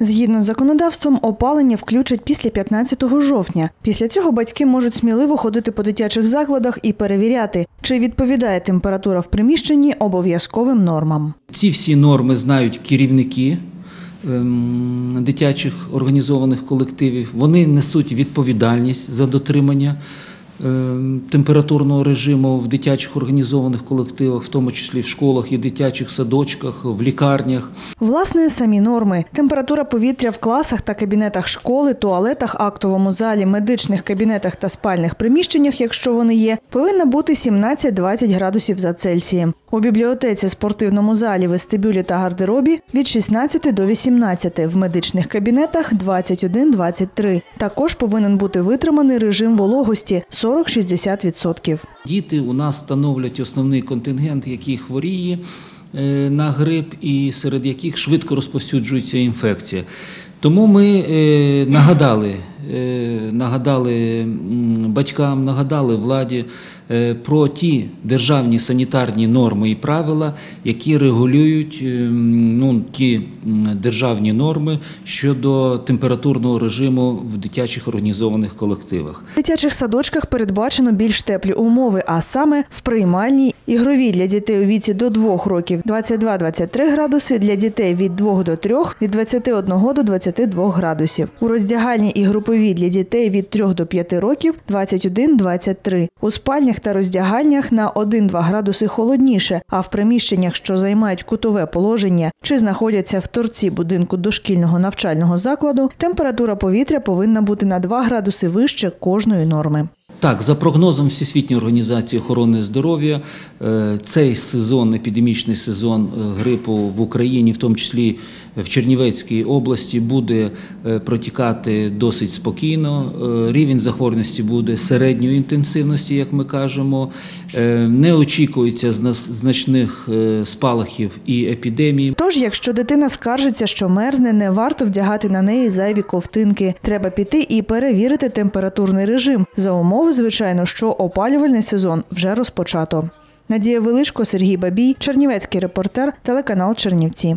Згідно з законодавством, опалення включать після 15 жовтня. Після цього батьки можуть сміливо ходити по дитячих закладах і перевіряти, чи відповідає температура в приміщенні обов'язковим нормам. Ці всі норми знають керівники ем, дитячих організованих колективів. Вони несуть відповідальність за дотримання температурного режиму в дитячих організованих колективах, в тому числі в школах і дитячих садочках, в лікарнях. Власне, самі норми. Температура повітря в класах та кабінетах школи, туалетах, актовому залі, медичних кабінетах та спальних приміщеннях, якщо вони є, повинна бути 17-20 градусів за Цельсієм. У бібліотеці, спортивному залі, вестибюлі та гардеробі від 16 до 18, в медичних кабінетах 21-23. Також повинен бути витриманий режим вологості 40-60%. Діти у нас становлять основний контингент, який хворіє е, на грип і серед яких швидко розповсюджується інфекція. Тому ми е, нагадали, нагадали батькам, нагадали владі е, про ті державні санітарні норми і правила, які регулюють е, ну, ті державні норми щодо температурного режиму в дитячих організованих колективах. В дитячих садочках передбачено більш теплі умови, а саме в приймальній ігровій для дітей у віці до 2 років 22-23 градуси, для дітей від 2 до 3 від 21 до 22 градусів. У роздягальній і груповій для дітей від 3 до 5 років 21-23. У спальнях та роздягальнях на 1-2 градуси холодніше, а в приміщеннях, що займають кутове положення чи знаходяться в торці будинку дошкільного навчального закладу, температура повітря повинна бути на 2 градуси вище кожної норми. Так, за прогнозом Всесвітньої організації охорони здоров'я, е, цей сезон, епідемічний сезон е, грипу в Україні, в тому числі в Чернівецькій області, буде е, протікати досить спокійно. Рівень захворюваності буде середньої інтенсивності, як ми кажемо. Не очікується зна- значних спалахів і епідемій. Тож, якщо дитина скаржиться, що мерзне, не варто вдягати на неї зайві ковтинки. Треба піти і перевірити температурний режим за умови, звичайно, що опалювальний сезон вже розпочато. Надія Велишко, Сергій Бабій, Чернівецький репортер, телеканал Чернівці.